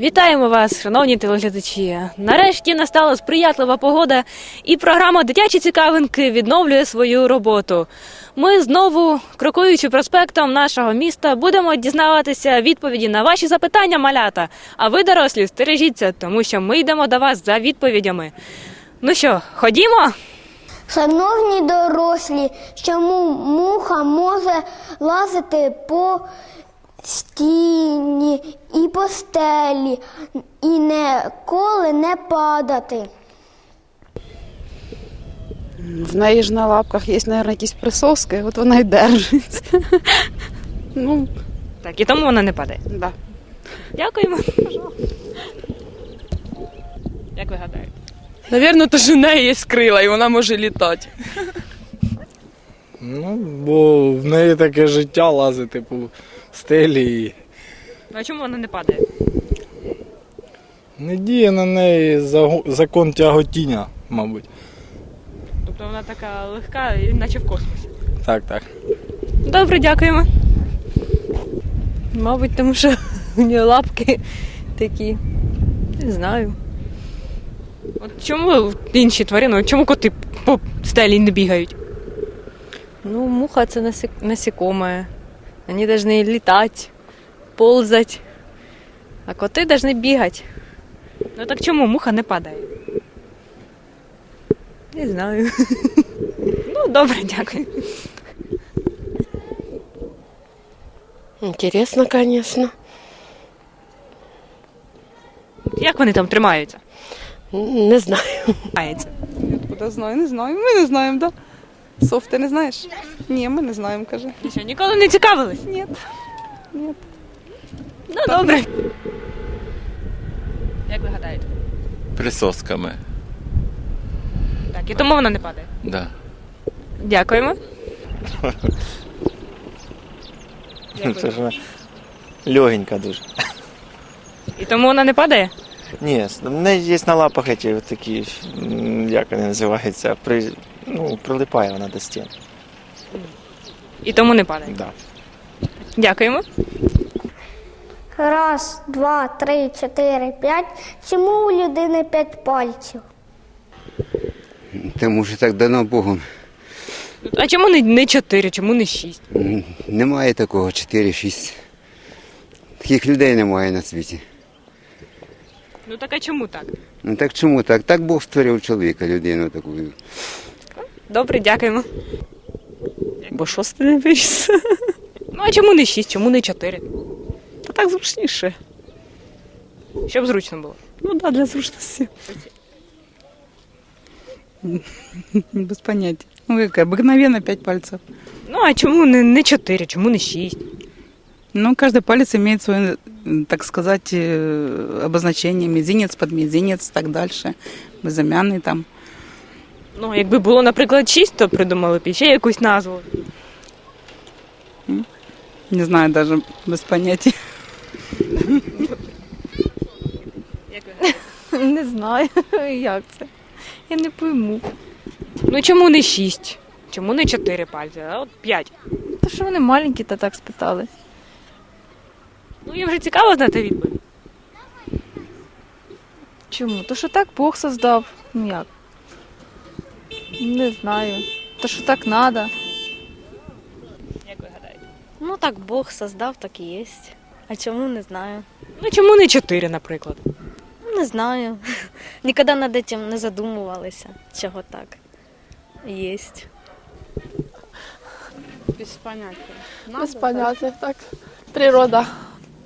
Вітаємо вас, шановні телеглядачі. Нарешті настала сприятлива погода, і програма Дитячі цікавинки відновлює свою роботу. Ми знову, крокуючи проспектом нашого міста, будемо дізнаватися відповіді на ваші запитання, малята. А ви, дорослі, стережіться, тому що ми йдемо до вас за відповідями. Ну що, ходімо? Шановні дорослі, чому муха може лазити по стіні і по стелі і ніколи не падати? В неї ж на лапках є, мабуть, якісь присоски, от вона й держиться. Ну, Так, і тому вона не падає. да. Дякуємо. Як ви гадаєте? Навірно, то ж у неї є крила і вона може літати. Ну, бо в неї таке життя лазити по стелі і Ну, а чому вона не падає? не діє на неї закон тяготіння, мабуть. Тобто вона така легка, наче в космосі. Так, так. Добре, дякуємо. Мабуть, тому що у неї лапки такі. Не знаю. От чому інші тварини, чому коти по стелі не бігають? Ну, муха це насек... насекомое. Вони повинні літати, ползати. А коти повинні бігати. Ну так чому муха не падає? Не знаю. Ну, добре, дякую. Интересно, конечно. Як вони там тримаються? Не знаю. Откуда знаю, не знаю. Ми не знаємо, да? Соф, ти не знаєш? Ні, ми не знаємо, каже. І що, ніколи не цікавились? Ні. Ні. Ну, добре. Як ви гадаєте? Присосками. Так, і тому вона не падає. Да. Дякуємо. Це ж легенька дуже. І тому вона не падає? Ні, в неї є на лапах ці такі, як вони називаються, при, ну, прилипає вона до стін. І тому не падає. Да. Дякуємо. Раз, два, три, чотири, п'ять. Чому у людини п'ять пальців? Тому що так дано Богом. А чому не, не чотири, чому не шість? М, Немає такого 4-6. Таких людей немає на світі. Ну так а чому так? Ну так чому так? Так Бог створив чоловіка, людину таку. Добре, дякуємо. Бо шостий не виріс. Ну а чому не шість, чому не чотири? Та так зручніше. Щоб зручно було. Ну да, для зручності. Без поняття. Ну, як обыкновенно пять пальцев. Ну а чому не, не чотири, чому не шість? Ну, каждый палец имеет свое, м, так сказать, э, обозначение. Мизинец, подмизинец, так дальше. Безымянный там. Ну, якби було, наприклад, шість, то придумали б ще якусь назву. Не знаю даже, без понятия. Не знаю, як це. Я не пойму. Ну чому не шість? Чому не чотири пальці, а от п'ять? То що вони маленькі, та так спитали. Ну, їм вже цікаво знати відповідь. Чому? То що так Бог создав. Ну як? Не знаю. То що так надо. Як ви гадаєте? Ну так Бог создав, так і є. А чому не знаю? Ну чому не чотири, наприклад? Не знаю. Ніколи над этим не задумувалися, чого так. Єсть. Без понятия. Без поняття, так. Природа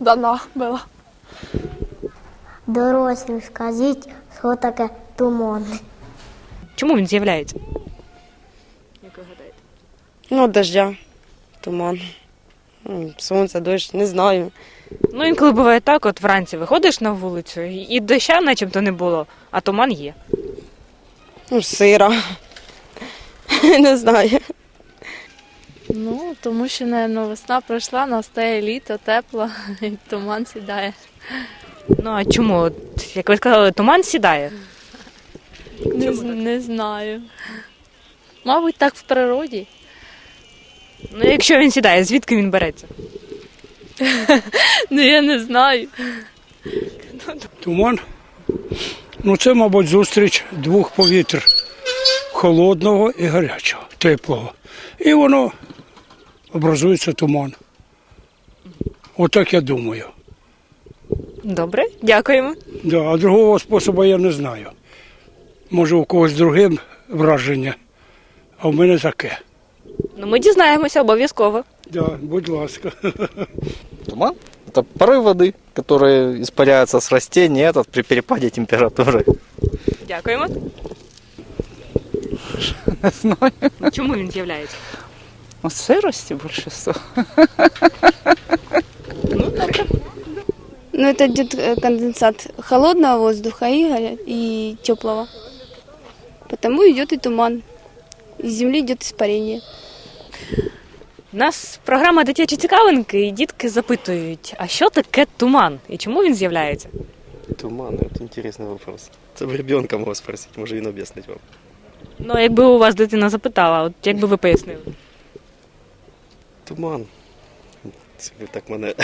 дана була. Дорослі, скажіть, що таке туман? Чому він з'являється? Ну, дождя, туман. Сонце, дощ, не знаю. Ну, інколи буває так, от вранці виходиш на вулицю, і і доща начебто не було, а туман є. Ну, сира. Не знаю. Ну, тому що, напевно, весна пройшла, настає літо, тепло, і туман сідає. Ну а чому? От, як ви сказали, туман сідає. Не, не знаю. Мабуть, так в природі. Ну, якщо він сідає, звідки він береться? Ну, я не знаю. Туман. Ну це, мабуть, зустріч двох повітря холодного і гарячого, теплого. І воно образується туман. Отак я думаю. Добре, дякуємо. Да, а другого способу я не знаю. Може, у когось другим враження, а в мене таке. Ну, ми дізнаємося обов'язково. Да, будь ласка. Туман? Это порыв воды, который испаряется с растений этот при перепаде температуры. Дякуємо. Не знаю. Чому він з'являється? От сырости больше всего. Ну, это идет э, конденсат холодного воздуха и, горя- и теплого. Потому идет и туман. Из земли идет испарение. У нас програма дитячі цікавинки, і дітки запитують, а що таке туман і чому він з'являється? Туман, это интересный вопрос. Это бы ребенка мог спросить, может, він объяснить вам. Ну, якби у вас дитина запитала, от як би ви пояснили? Туман. Це ви так мене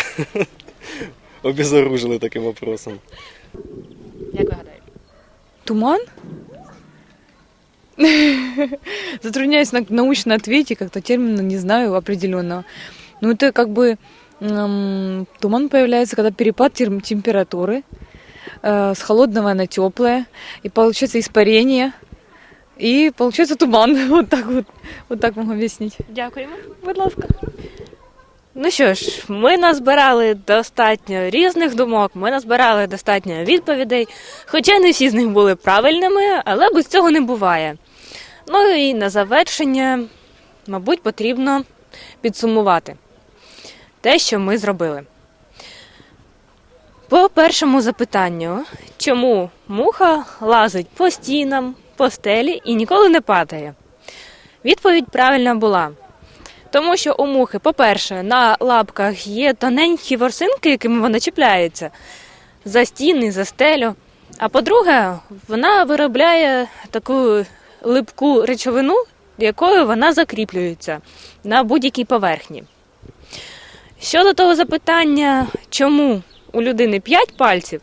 обезоружили таким вопросом. Як ви гадаєте? Туман? Затрудняюсь на- научно ответить, как-то термина не знаю определенного. Ну, это как бы м, туман появляется, когда перепад температуры э, с холодного на теплое, и получается испарение, и получается туман. Вот так вот, вот так могу объяснить. Дякуємо. Будь ласка. Ну що ж, ми назбирали достатньо різних думок, ми назбирали достатньо відповідей, хоча не всі з них були правильними, але без цього не буває. Ну і на завершення, мабуть, потрібно підсумувати те, що ми зробили. По першому запитанню, чому муха лазить по стінам, по стелі і ніколи не падає? Відповідь правильна була. Тому що у мухи, по-перше, на лапках є тоненькі ворсинки, якими вона чіпляється за стіни, за стелю. А по-друге, вона виробляє таку липку речовину, якою вона закріплюється на будь-якій поверхні. Щодо того запитання, чому у людини 5 пальців,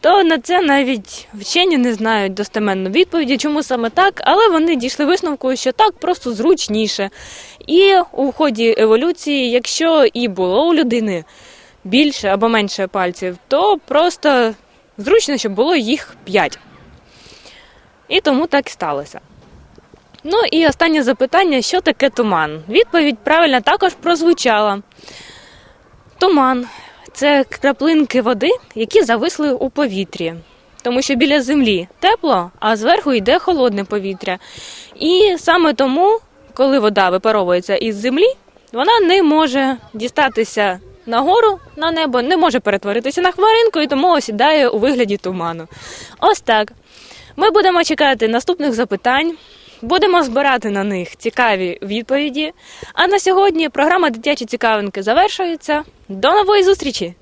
то на це навіть вчені не знають достеменну відповіді, чому саме так, але вони дійшли висновку, що так просто зручніше. І у ході еволюції, якщо і було у людини більше або менше пальців, то просто зручно, щоб було їх 5. І тому так і сталося. Ну і останнє запитання: що таке туман? Відповідь правильно також прозвучала. Туман це краплинки води, які зависли у повітрі. Тому що біля землі тепло, а зверху йде холодне повітря. І саме тому, коли вода випаровується із землі, вона не може дістатися нагору на небо, не може перетворитися на хмаринку і тому осідає у вигляді туману. Ось так. Ми будемо чекати наступних запитань. Будемо збирати на них цікаві відповіді. А на сьогодні програма Дитячі цікавинки завершується. До нової зустрічі!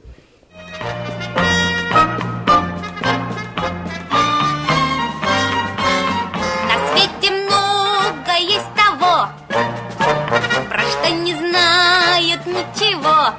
На свете много есть того, про что не знают ничего.